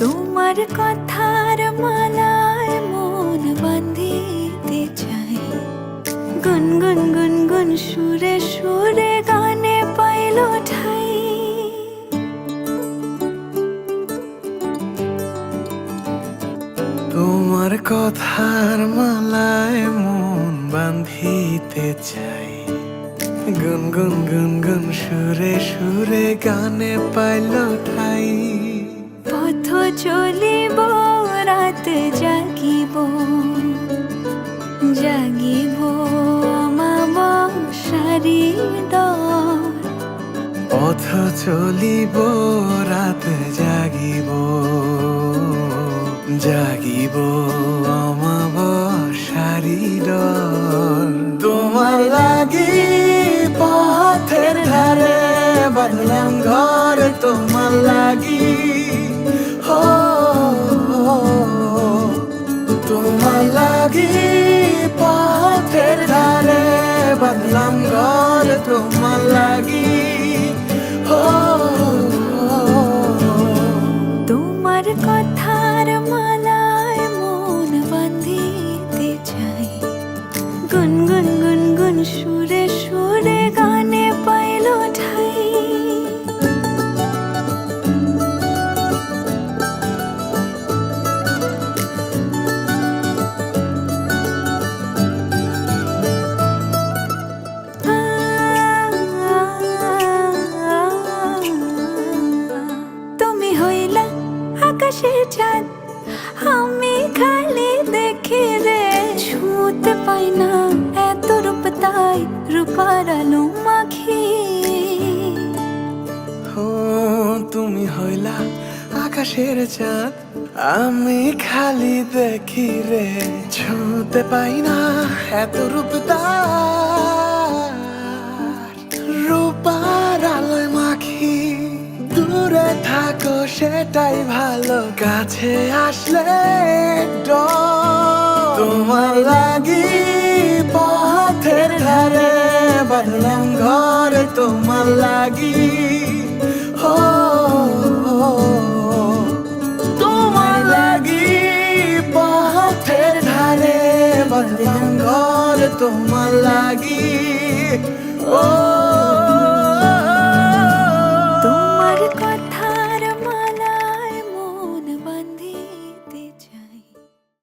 তোমার কথার মালায় মন বাঁধিতে চাই। গুন গুন গুন গুন সুরে সুরে গানে পাইল ঠাই। তোমার কথার মালায় মন বাঁধিতে চাই। গুন গুন গুন গুন সুরে সুরে গানে পাইল ঠাই। চলিব, রাত জাগিব জাগিব আমাবসারি পথ চলিব, রাত জাগিব জাগিব আমাবসারি ডর তোমার লাগি পথের ধারে বাঁধলাম ঘর, তোমার লাগি লাগি পথের ধারে বদলাম ঘর তোমার লাগি। আকাশের চাঁদ আমি খালি দেখি রে, ছুঁতে পাই না। এত রূপ তাই রূপার আলো মাখি। হো, তুমি হইলা আকাশের চাঁদ। আমি খালি দেখি রে, ছুঁতে পাই না। এত রূপ তার সেটাই ভালো। কাছে আসলে তোমার লাগি পথের ধারে বাঁধলাম ঘর তোমার লাগি। হো। তোমার লাগি পথের ধারে বাঁধলাম ঘর তোমার লাগি। ও